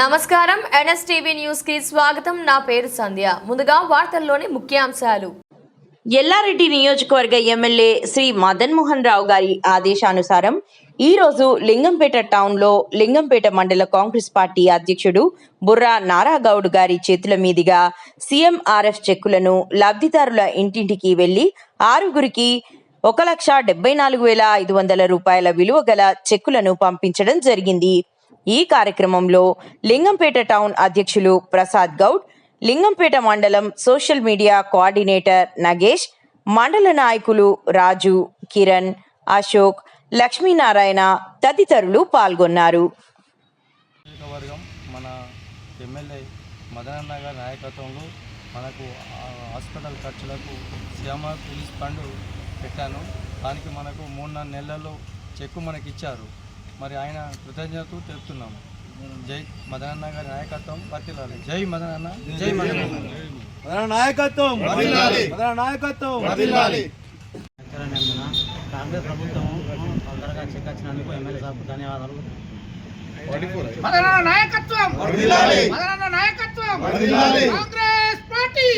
నమస్కారం. ఎన్ఎస్టీవీ న్యూస్కి స్వాగతం. నా పేరు సంధ్య. ముందుగా వార్తల్లోని ముఖ్యాంశాలు. ఎల్లారెడ్డి నియోజకవర్గ ఎమ్మెల్యే శ్రీ మదన్ మోహన్ రావు గారి ఆదేశానుసారం ఈ రోజు లింగంపేట టౌన్లో లింగంపేట మండల కాంగ్రెస్ పార్టీ అధ్యక్షుడు బుర్రా నారాగౌడ్ గారి చేతుల మీదుగా సీఎంఆర్ఎఫ్ చెక్కులను లబ్ధిదారుల ఇంటింటికి వెళ్ళి ఆరుగురికి ఒక లక్ష డెబ్బై నాలుగు వేల ఐదు వందల రూపాయల విలువ గల చెక్కులను పంపించడం జరిగింది. ఈ కార్యక్రమంలో లింగంపేట టౌన్ అధ్యక్షులు ప్రసాద్ గౌడ్ లింగంపేట మండలం సోషల్ మీడియా కోఆర్డినేటర్ నగేష్ మండల నాయకులు రాజు కిరణ్ అశోక్ లక్ష్మీనారాయణ తదితరులు పాల్గొన్నారు. మన ఎమ్మెల్యే మదనన్న గారి నాయకత్వంలో మనకు హాస్పిటల్ ఖర్చులకు శ్యామ రిలీజ్ ఫండ్ పెట్టాను. దానికి మనకు మూడు నాలుగు నెలల్లో చెక్కు మనకి ఇచ్చారు మరి ఆయన కృతజ్ఞతలు తెలుపుతున్నాము. జై మదనన్న గారి నాయకత్వం వర్తిల్లాలి. జై మదనన్న జై మదనన్న. మన నాయకత్వం మన నాయకత్వం కాంగ్రెస్ ప్రభుత్వం తొందరగా చెక్ వచ్చినందుకు ఎమ్మెల్యే సార్కు ధన్యవాదాలు. మదన నాయకత్వం మదన నాయకత్వం కాంగ్రెస్ పార్టీ.